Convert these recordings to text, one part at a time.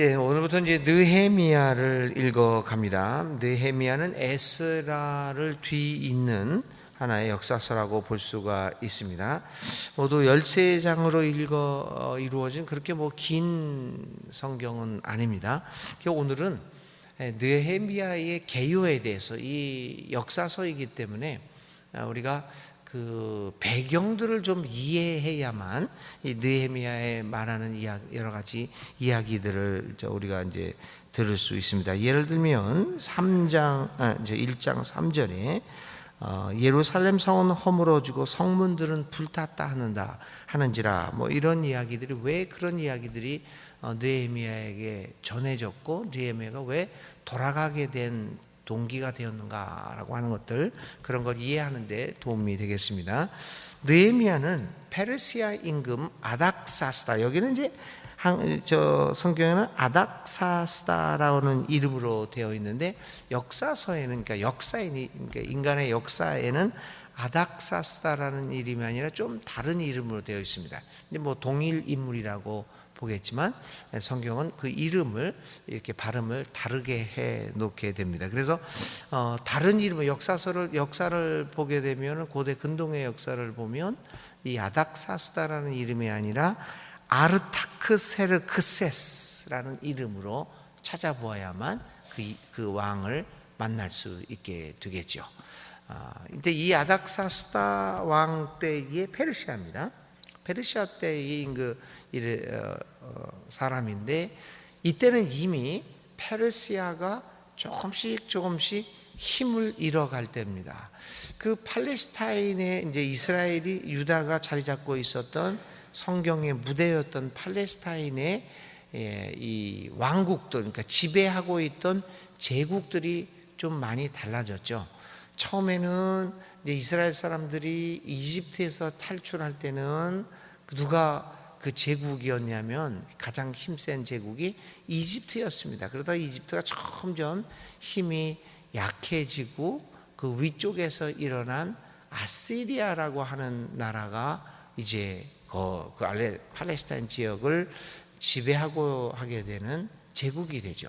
예, 오늘부터 이제 느헤미야를 읽어 갑니다. 느헤미야는 에스라를 뒤잇는 하나의 역사서라고 볼 수가 있습니다. 모두 13장으로 읽어 어, 이루어진 그렇게 뭐 긴 성경은 아닙니다. 오늘은 예, 느헤미야의 개요에 대해서 이 역사서이기 때문에 아, 우리가 그 배경들을 좀 이해해야만 이 느헤미야에 말하는 이야기, 여러 가지 이야기들을 우리가 이제 들을 수 있습니다. 예를 들면 3장 아, 이제 1장 3절에 어, 예루살렘 성은 허물어지고 성문들은 불탔다 하는다 하는지라 뭐 이런 이야기들이 왜 그런 이야기들이 어, 느헤미야에게 전해졌고 느헤미야가 왜 돌아가게 된 동기가 되었는가라고 하는 것들 그런 것 이해하는데 도움이 되겠습니다. 느헤미야는 페르시아 임금 아닥사스다 여기는 이제 한, 저 성경에는 아닥사스다라는 이름으로 되어 있는데 역사서에는 그러니까 역사인 그러니까 인간의 역사에는 아닥사스다라는 이름이 아니라 좀 다른 이름으로 되어 있습니다. 근데 뭐 동일 인물이라고 보겠지만 성경은 그 이름을 이렇게 발음을 다르게 해 놓게 됩니다. 그래서 어, 다른 이름을 역사서를 역사를 보게 되면 고대 근동의 역사를 보면 이 아닥사스다라는 이름이 아니라 아르타크세르크세스라는 이름으로 찾아보아야만 그, 그 왕을 만날 수 있게 되겠죠. 아, 근데 이 아닥사스다 왕 때의 페르시아입니다. 페르시아 때인 그 어, 어, 사람인데 이때는 이미 페르시아가 조금씩 조금씩 힘을 잃어갈 때입니다. 그 팔레스타인에 이제 이스라엘이 유다가 자리 잡고 있었던 성경의 무대였던 팔레스타인의 예, 이 왕국들, 그러니까 지배하고 있던 제국들이 좀 많이 달라졌죠. 처음에는 이제 이스라엘 사람들이 이집트에서 탈출할 때는 누가 그 제국이었냐면 가장 힘센 제국이 이집트였습니다. 그러다 이집트가 점점 힘이 약해지고 그 위쪽에서 일어난 아시리아라고 하는 나라가 이제 그, 그 팔레스타인 지역을 지배하고 하게 되는 제국이 되죠.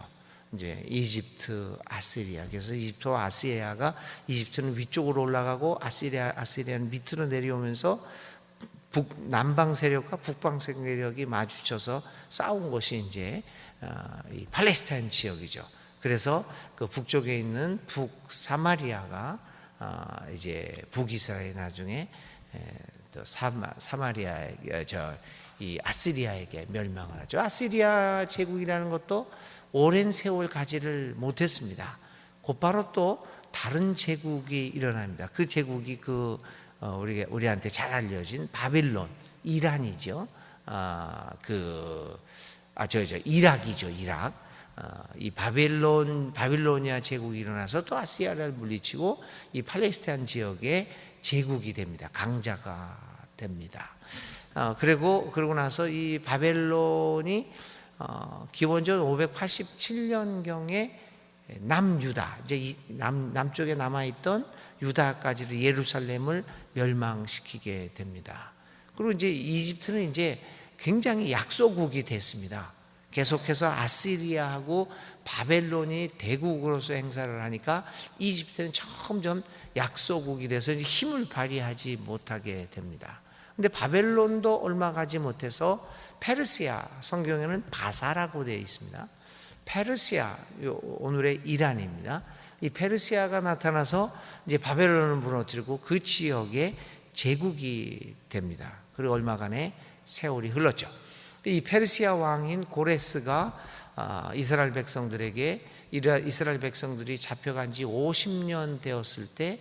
이제 이집트, 아시리아. 그래서 이집트와 아시리아가 이집트는 위쪽으로 올라가고 아시리아, 아시리아는 밑으로 내려오면서 북 남방 세력과 북방 세력이 마주쳐서 싸운 곳이 이제 어, 이 팔레스타인 지역이죠. 그래서 그 북쪽에 있는 북 사마리아가 어, 이제 북이스라엘 나중에 또 사마, 사마리아 저이 아시리아에게 멸망을 하죠. 아시리아 제국이라는 것도 오랜 세월 가지를 못했습니다. 곧바로 또 다른 제국이 일어납니다. 그 제국이 그 어, 우리 우리한테 잘 알려진 바빌론, 이란이죠. 아, 그, 아, 저, 저, 이락이죠, 이락. 아, 이 바빌론, 바빌로니아 제국이 일어나서 또 아시아를 물리치고 이 팔레스타인 지역에 제국이 됩니다. 강자가 됩니다. 아, 그리고, 그러고 나서 이 바벨론이 어, 기원전 587년 경에 남유다, 이제 남, 남쪽에 남아 있던 유다까지를 예루살렘을 멸망시키게 됩니다. 그리고 이제 이집트는 이제 굉장히 약소국이 됐습니다. 계속해서 아시리아하고 바벨론이 대국으로서 행사를 하니까 이집트는 점점 약소국이 돼서 힘을 발휘하지 못하게 됩니다. 근데 바벨론도 얼마 가지 못해서 페르시아 성경에는 바사라고 되어 있습니다. 페르시아 오늘의 이란입니다. 이 페르시아가 나타나서 이제 바벨론을 무너뜨리고 그 지역에 제국이 됩니다. 그리고 얼마간의 세월이 흘렀죠. 이 페르시아 왕인 고레스가 아, 이스라엘 백성들에게 이스라엘 백성들이 잡혀간 지 50년 되었을 때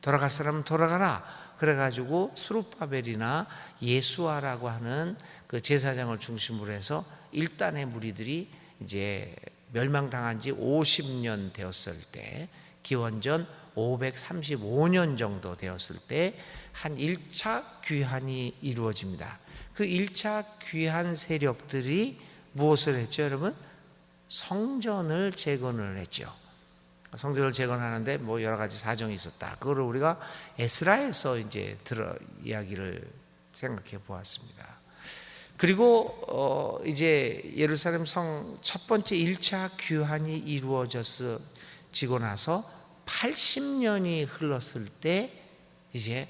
돌아갈 사람은 돌아가라. 그래가지고 수르바벨이나 예수아라고 하는 그 제사장을 중심으로 해서 일단의 무리들이 이제 멸망당한 지 50년 되었을 때 기원전 535년 정도 되었을 때 한 1차 귀환이 이루어집니다. 그 1차 귀환 세력들이 무엇을 했죠, 여러분? 성전을 재건을 했죠. 성전을 재건하는데 뭐 여러 가지 사정이 있었다. 그거를 우리가 에스라에서 이제 들어 이야기를 생각해 보았습니다. 그리고 어 이제 예루살렘 성 첫 번째 1차 귀환이 이루어졌지고 나서 80년이 흘렀을 때 이제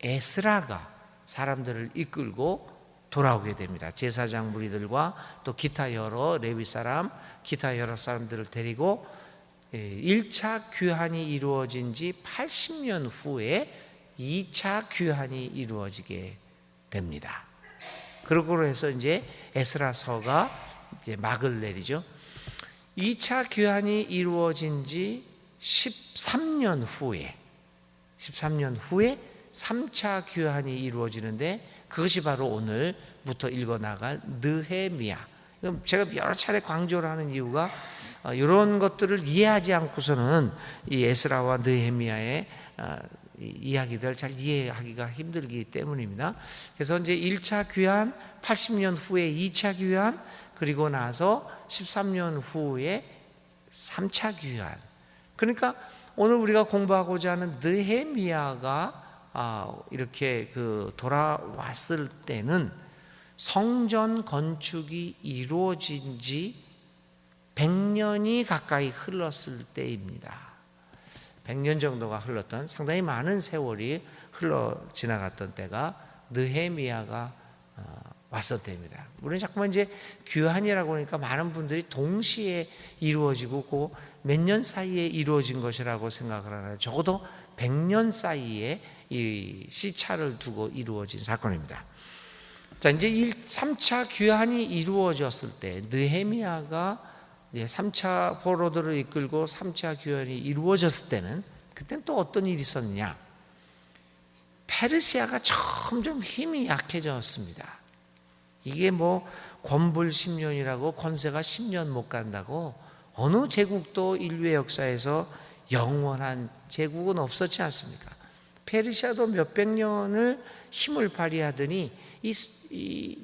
에스라가 사람들을 이끌고 돌아오게 됩니다. 제사장 무리들과 또 기타 여러 레위 사람, 기타 여러 사람들을 데리고 1차 귀환이 이루어진 지 80년 후에 2차 귀환이 이루어지게 됩니다. 그러고 해서 이제 에스라서가 이제 막을 내리죠. 2차 귀환이 이루어진 지 13년 후에 13년 후에 3차 귀환이 이루어지는데 그것이 바로 오늘부터 읽어 나갈 느헤미야. 제가 여러 차례 강조를 하는 이유가 어, 이런 것들을 이해하지 않고서는 이 에스라와 느헤미야의 어, 이야기들 잘 이해하기가 힘들기 때문입니다. 그래서 이제 1차 귀환 80년 후에 2차 귀환 그리고 나서 13년 후에 3차 귀환. 그러니까 오늘 우리가 공부하고자 하는 느헤미야가 아, 이렇게 그 돌아왔을 때는 성전 건축이 이루어진 지 100년이 가까이 흘렀을 때입니다. 100년 정도가 흘렀던 상당히 많은 세월이 흘러 지나갔던 때가 느헤미야가 어, 왔을 때입니다. 우리는 자꾸만 이제 귀환이라고 하니까 많은 분들이 동시에 이루어지고 그몇년 사이에 이루어진 것이라고 생각을 하나요? 적어도 100년 사이에 이 시차를 두고 이루어진 사건입니다. 자, 이제 1, 3차 귀환이 이루어졌을 때 느헤미야가 이제 3차 포로들을 이끌고 3차 귀환이 이루어졌을 때는 그때는 또 어떤 일이 있었느냐? 페르시아가 점점 힘이 약해졌습니다. 이게 뭐 권불 10년이라고 권세가 10년 못 간다고 어느 제국도 인류의 역사에서 영원한 제국은 없었지 않습니까? 페르시아도 몇백 년을 힘을 발휘하더니 이, 이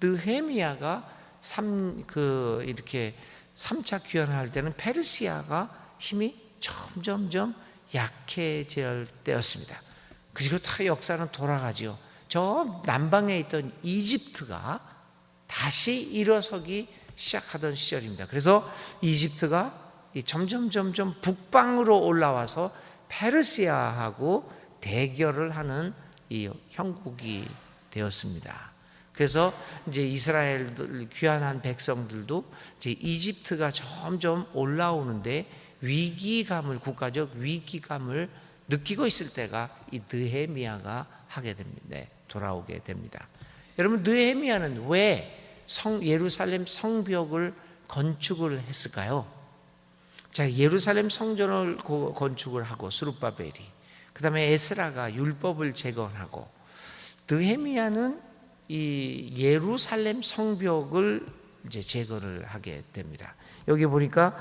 느헤미야가 삼 그 이렇게 3차 귀환을 할 때는 페르시아가 힘이 점점점 약해질 때였습니다. 그리고 다 역사는 돌아가죠. 저 남방에 있던 이집트가 다시 일어서기 시작하던 시절입니다. 그래서 이집트가 점점 점점 북방으로 올라와서 페르시아하고 대결을 하는 이 형국이 되었습니다. 그래서 이제 이스라엘 귀환한 백성들도 이제 이집트가 점점 올라오는데 위기감을 국가적 위기감을 느끼고 있을 때가 이 느헤미야가 하게 됩니다. 네, 돌아오게 됩니다. 여러분 느헤미야는 왜 성 예루살렘 성벽을 건축을 했을까요? 자, 예루살렘 성전을 건축을 하고 수르바벨이 그다음에 에스라가 율법을 재건하고 느헤미야는 이 예루살렘 성벽을 이제 제거를 하게 됩니다. 여기 보니까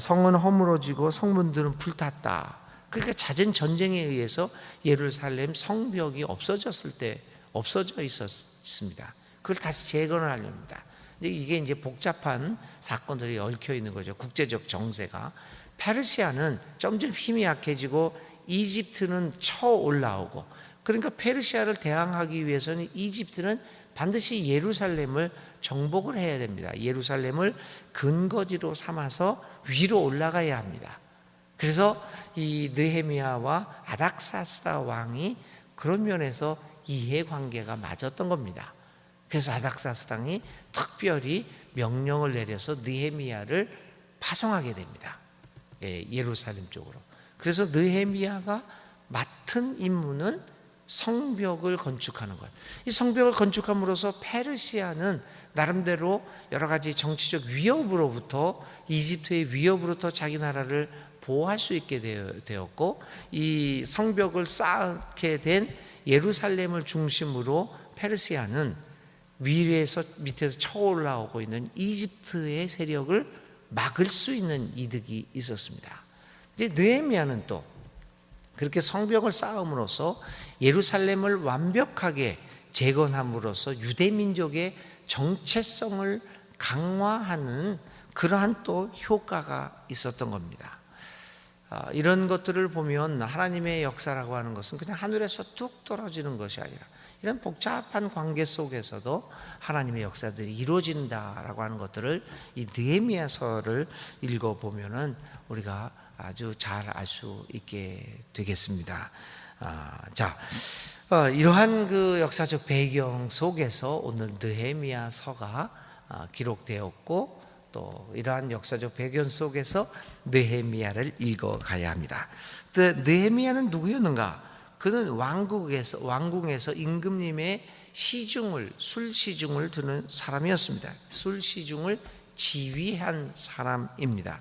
성은 허물어지고 성문들은 불탔다. 그러니까 잦은 전쟁에 의해서 예루살렘 성벽이 없어졌을 때 없어져 있었습니다. 그걸 다시 재건을 하렵니다. 이게 이제 복잡한 사건들이 얽혀 있는 거죠. 국제적 정세가 페르시아는 점점 힘이 약해지고 이집트는 쳐 올라오고 그러니까 페르시아를 대항하기 위해서는 이집트는 반드시 예루살렘을 정복을 해야 됩니다. 예루살렘을 근거지로 삼아서 위로 올라가야 합니다. 그래서 이 느헤미야와 아닥사스다 왕이 그런 면에서 이해관계가 맞았던 겁니다. 그래서 아닥사스 당이 특별히 명령을 내려서 느헤미야를 파송하게 됩니다. 예, 예루살렘 쪽으로. 그래서 느헤미야가 맡은 임무는 성벽을 건축하는 것. 이 성벽을 건축함으로써 페르시아는 나름대로 여러 가지 정치적 위협으로부터 이집트의 위협으로부터 자기 나라를 보호할 수 있게 되었고 이 성벽을 쌓게 된 예루살렘을 중심으로 페르시아는 위에서 밑에서 쳐올라오고 있는 이집트의 세력을 막을 수 있는 이득이 있었습니다. 이제 느헤미야는 또 그렇게 성벽을 쌓음으로써 예루살렘을 완벽하게 재건함으로써 유대 민족의 정체성을 강화하는 그러한 또 효과가 있었던 겁니다. 아, 이런 것들을 보면 하나님의 역사라고 하는 것은 그냥 하늘에서 뚝 떨어지는 것이 아니라 이런 복잡한 관계 속에서도 하나님의 역사들이 이루어진다라고 하는 것들을 이 느헤미야서를 읽어 보면은 우리가 아주 잘 알 수 있게 되겠습니다. 아, 자, 어, 이러한 그 역사적 배경 속에서 오늘 느헤미야서가 아, 기록되었고 또 이러한 역사적 배경 속에서 느헤미야를 읽어가야 합니다. 그 느헤미야는 누구였는가? 그는 왕국에서 왕궁에서 임금님의 시중을 술 시중을 두는 사람이었습니다. 술 시중을 지휘한 사람입니다.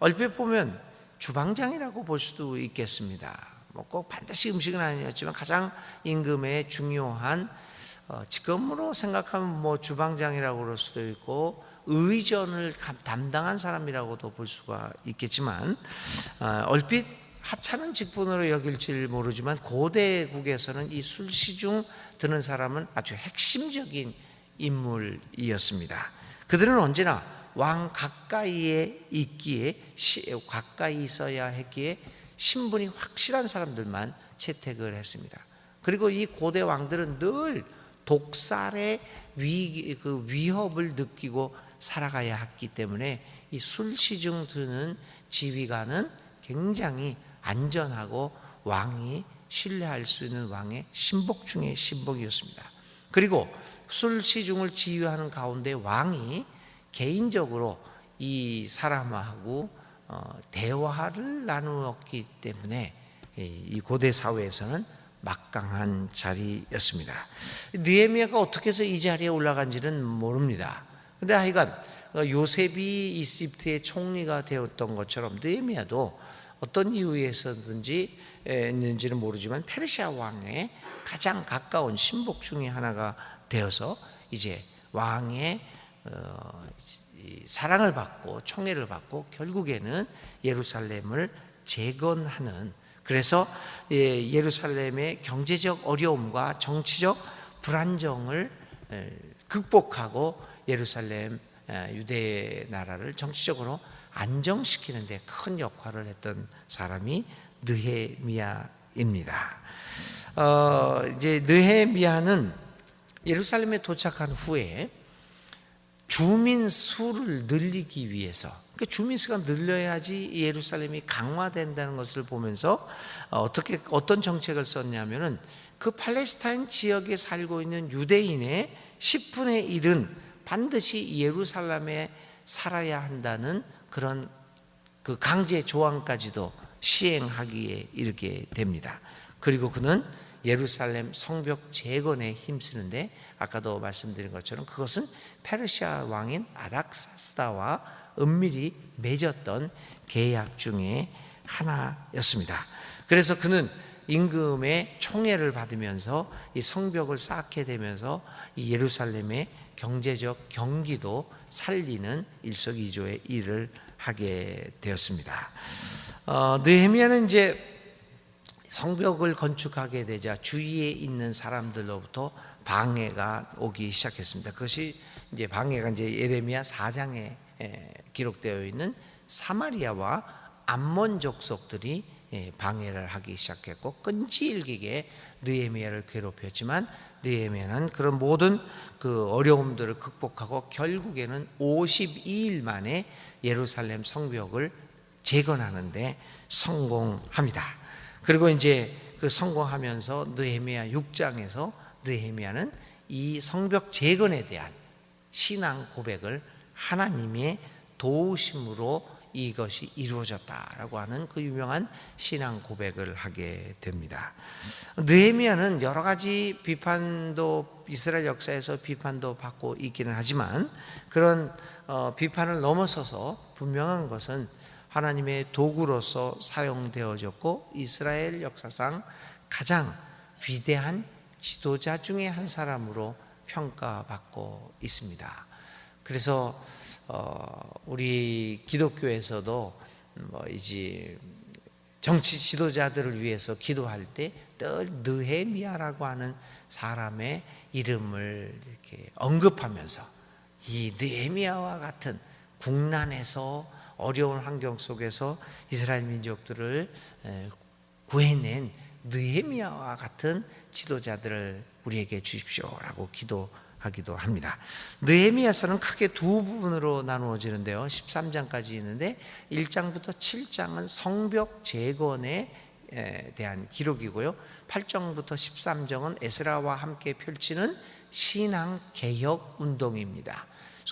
얼핏 보면 주방장이라고 볼 수도 있겠습니다. 뭐꼭 반드시 음식은 아니었지만 가장 임금의 중요한 어, 지금으로 생각하면 뭐 주방장이라고 그럴 수도 있고 의전을 감- 담당한 사람이라고도 볼 수가 있겠지만 어, 얼핏 하찮은 직분으로 여길지 모르지만 고대국에서는 이 술시 중 드는 사람은 아주 핵심적인 인물이었습니다. 그들은 언제나 왕 가까이에 있기에 시- 가까이 있어야 했기에 신분이 확실한 사람들만 채택을 했습니다. 그리고 이 고대 왕들은 늘 독살의 위, 그 위협을 느끼고 살아가야 했기 때문에 이 술시중 드는 지휘관은 굉장히 안전하고 왕이 신뢰할 수 있는 왕의 신복 중의 신복이었습니다. 그리고 술시중을 지휘하는 가운데 왕이 개인적으로 이 사람하고 어, 대화를 나누었기 때문에 이- 이 고대 사회에서는 막강한 자리였습니다. 느헤미야가 어떻게 해서 이 자리에 올라간지는 모릅니다. 근데 하여간 어, 요셉이 이집트의 총리가 되었던 것처럼 느헤미야도 어떤 이유에서든지 했는지는 모르지만 페르시아 왕의 가장 가까운 신복 중에 하나가 되어서 이제 왕의 사랑을 받고 총애를 받고 결국에는 예루살렘을 재건하는 그래서 예, 예루살렘의 경제적 어려움과 정치적 불안정을 에, 극복하고 예루살렘 에, 유대 나라를 정치적으로 안정시키는 데 큰 역할을 했던 사람이 느헤미야입니다. 어, 이제 느헤미야는 예루살렘에 도착한 후에 주민 수를 늘리기 위해서 그 주민 수가 늘려야지 예루살렘이 강화된다는 것을 보면서 어, 어떻게 어떤 정책을 썼냐면은 그 팔레스타인 지역에 살고 있는 유대인의 10분의 1은 반드시 예루살렘에 살아야 한다는 그런 그 강제 조항까지도 시행하기에 이르게 됩니다. 그리고 그는 예루살렘 성벽 재건에 힘쓰는데 아까도 말씀드린 것처럼 그것은 페르시아 왕인 아닥사스다와 은밀히 맺었던 계약 중에 하나였습니다. 그래서 그는 임금의 총애를 받으면서 이 성벽을 쌓게 되면서 이 예루살렘의 경제적 경기도 살리는 일석이조의 일을 하게 되었습니다. 어, 느헤미야는 이제 성벽을 건축하게 되자 주위에 있는 사람들로부터 방해가 오기 시작했습니다. 그것이 이제 방해가 이제 예레미야 4장에 기록되어 있는 사마리아와 암몬 족속들이 예, 방해를 하기 시작했고 끈질기게 느헤미야를 괴롭혔지만 느헤미야는 그런 모든 그 어려움들을 극복하고 결국에는 52일 만에 예루살렘 성벽을 재건하는데 성공합니다. 그리고 이제 그 성공하면서 느헤미야 6장에서 느헤미야는 이 성벽 재건에 대한 신앙 고백을 하나님의 도우심으로 이것이 이루어졌다라고 하는 그 유명한 신앙 고백을 하게 됩니다. 느헤미야는 여러 가지 비판도 이스라엘 역사에서 비판도 받고 있기는 하지만 그런 어, 비판을 넘어서서 분명한 것은 하나님의 도구로서 사용되어졌고 이스라엘 역사상 가장 위대한 지도자 중에 한 사람으로 평가받고 있습니다. 그래서 어, 우리 기독교에서도 뭐 이제 정치 지도자들을 위해서 기도할 때 늘 느헤미야라고 하는 사람의 이름을 이렇게 언급하면서 이 느헤미야와 같은 국난에서 어려운 환경 속에서 이스라엘 민족들을 구해낸 느헤미야와 같은 지도자들을 우리에게 주십시오라고 기도하기도 합니다. 느헤미야서는 크게 두 부분으로 나누어지는데요. 13장까지 있는데 1장부터 7장은 성벽 재건에 에 대한 기록이고요. 8장부터 13장은 에스라와 함께 펼치는 신앙 개혁 운동입니다.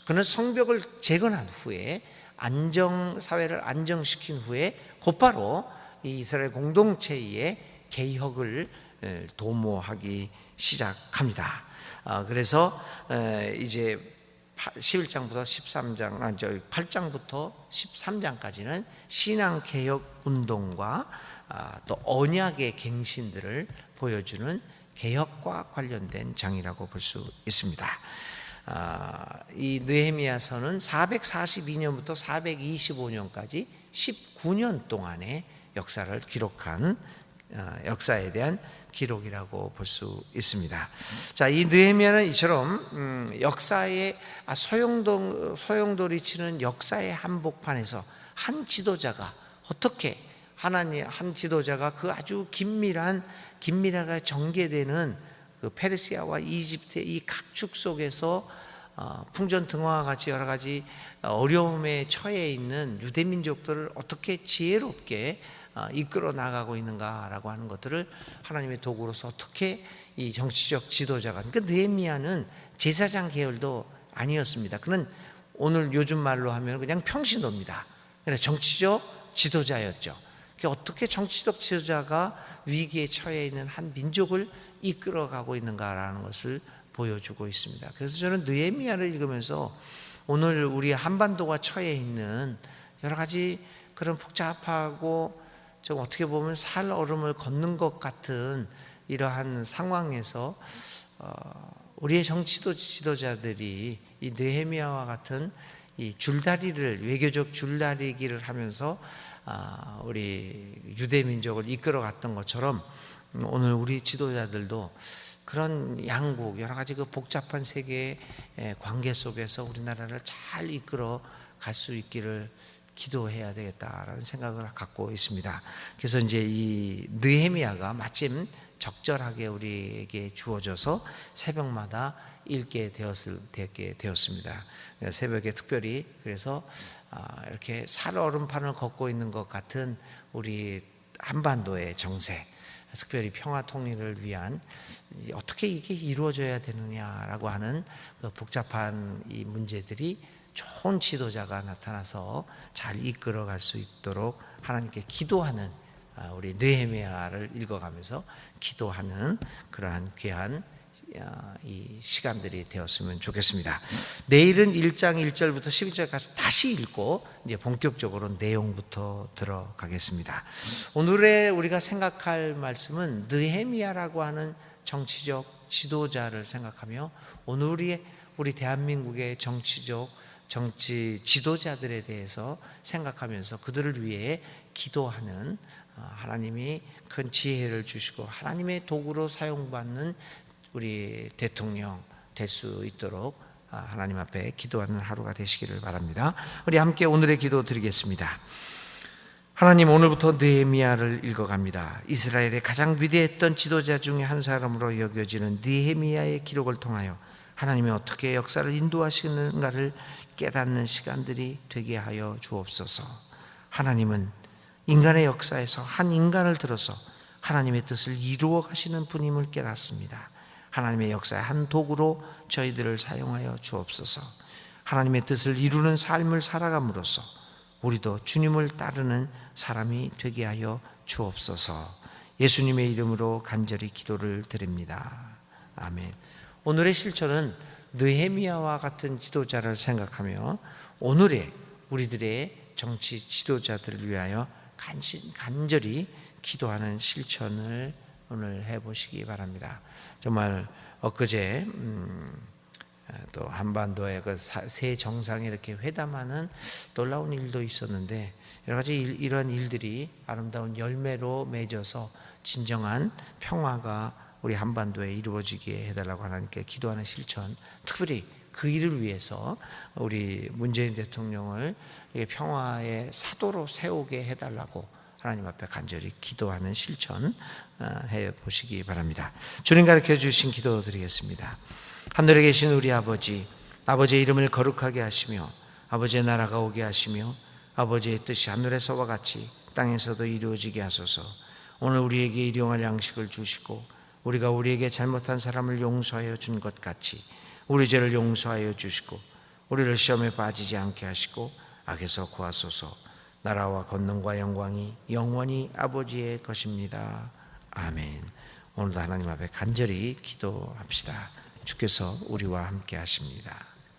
그는 성벽을 재건한 후에 안정 사회를 안정시킨 후에 곧바로 이 이스라엘 공동체의 개혁을 에, 도모하기 시작합니다. 아, 그래서 에, 이제 11장부터 13장, 아, 저 8장부터 13장까지는 신앙 개혁 운동과 아, 또 언약의 갱신들을 보여주는 개혁과 관련된 장이라고 볼 수 있습니다. 아, 이 느헤미야서는 442년부터 425년까지 19년 동안의 역사를 기록한 아, 역사에 대한 기록이라고 볼 수 있습니다. 자, 이 느헤미야는 이처럼 음, 역사의 아, 소용돌 소용돌이 치는 역사의 한복판에서 한 지도자가 어떻게 하나님 한 지도자가 그 아주 긴밀한 긴밀하게 전개되는 그 페르시아와 이집트의 이 각축 속에서 어, 풍전 등화와 같이 여러 가지 어려움에 처해 있는 유대 민족들을 어떻게 지혜롭게 어, 이끌어 나가고 있는가라고 하는 것들을 하나님의 도구로서 어떻게 이 정치적 지도자가 그러니까 느헤미야는 제사장 계열도 아니었습니다. 그는 오늘 요즘 말로 하면 그냥 평신도입니다. 그냥 정치적 지도자였죠. 어떻게 정치적 지도자가 위기에 처해 있는 한 민족을 이끌어가고 있는가라는 것을 보여주고 있습니다. 그래서 저는 느헤미야를 읽으면서 오늘 우리 한반도가 처해 있는 여러 가지 그런 복잡하고 좀 어떻게 보면 살 얼음을 걷는 것 같은 이러한 상황에서 어, 우리의 정치도 지도자들이 이 느헤미야와 같은 이 줄다리를 외교적 줄다리기를 하면서 아, 우리 유대 민족을 이끌어 갔던 것처럼 오늘 우리 지도자들도 그런 양국 여러 가지 그 복잡한 세계의 관계 속에서 우리나라를 잘 이끌어 갈 수 있기를 기도해야 되겠다라는 생각을 갖고 있습니다. 그래서 이제 이 느헤미야가 마침 적절하게 우리에게 주어져서 새벽마다 읽게 되었을 되게 되었습니다. 새벽에 특별히 그래서 아, 이렇게 살얼음판을 걷고 있는 것 같은 우리 한반도의 정세, 특별히 평화 통일을 위한 어떻게 이게 이루어져야 되느냐라고 하는 그 복잡한 이 문제들이 좋은 지도자가 나타나서 잘 이끌어갈 수 있도록 하나님께 기도하는 아, 우리 느헤미야를 읽어가면서 기도하는 그러한 귀한 아, 이 시간들이 되었으면 좋겠습니다. 내일은 1장 1절부터 11절까지 다시 읽고 이제 본격적으로 내용부터 들어가겠습니다. 오늘의 우리가 생각할 말씀은 느헤미야라고 하는 정치적 지도자를 생각하며 오늘 우리 우리 대한민국의 정치적 정치 지도자들에 대해서 생각하면서 그들을 위해 기도하는 어, 하나님이 큰 지혜를 주시고 하나님의 도구로 사용받는 우리 대통령 될 수 있도록 아, 하나님 앞에 기도하는 하루가 되시기를 바랍니다. 우리 함께 오늘의 기도 드리겠습니다. 하나님 오늘부터 느헤미야를 읽어갑니다. 이스라엘의 가장 위대했던 지도자 중에 한 사람으로 여겨지는 느헤미야의 기록을 통하여 하나님이 어떻게 역사를 인도하시는가를 깨닫는 시간들이 되게 하여 주옵소서. 하나님은 인간의 역사에서 한 인간을 들어서 하나님의 뜻을 이루어 가시는 분임을 깨닫습니다. 하나님의 역사의 한 도구로 저희들을 사용하여 주옵소서. 하나님의 뜻을 이루는 삶을 살아감으로써 우리도 주님을 따르는 사람이 되게 하여 주옵소서. 예수님의 이름으로 간절히 기도를 드립니다. 아멘. 오늘의 실천은 느헤미야와 같은 지도자를 생각하며 오늘의 우리들의 정치 지도자들을 위하여 간신, 간절히 기도하는 실천을 오늘 해보시기 바랍니다. 정말 엊그제 음, 또 한반도의 그 새 정상이 이렇게 회담하는 놀라운 일도 있었는데 여러 가지 일, 이런 일들이 아름다운 열매로 맺어서 진정한 평화가 우리 한반도에 이루어지게 해달라고 하나님께 기도하는 실천, 특별히 그 일을 위해서 우리 문재인 대통령을 평화의 사도로 세우게 해달라고 하나님 앞에 간절히 기도하는 실천 어, 해 보시기 바랍니다. 주님 가르쳐 주신 기도 드리겠습니다. 하늘에 계신 우리 아버지, 아버지의 이름을 거룩하게 하시며 아버지의 나라가 오게 하시며 아버지의 뜻이 하늘에서와 같이 땅에서도 이루어지게 하소서. 오늘 우리에게 일용할 양식을 주시고 우리가 우리에게 잘못한 사람을 용서하여 준 것 같이 우리 죄를 용서하여 주시고 우리를 시험에 빠지지 않게 하시고 악에서 구하소서. 나라와 권능과 영광이 영원히 아버지의 것입니다. 아멘. 오늘도 하나님 앞에 간절히 기도합시다. 주께서 우리와 함께 하십니다.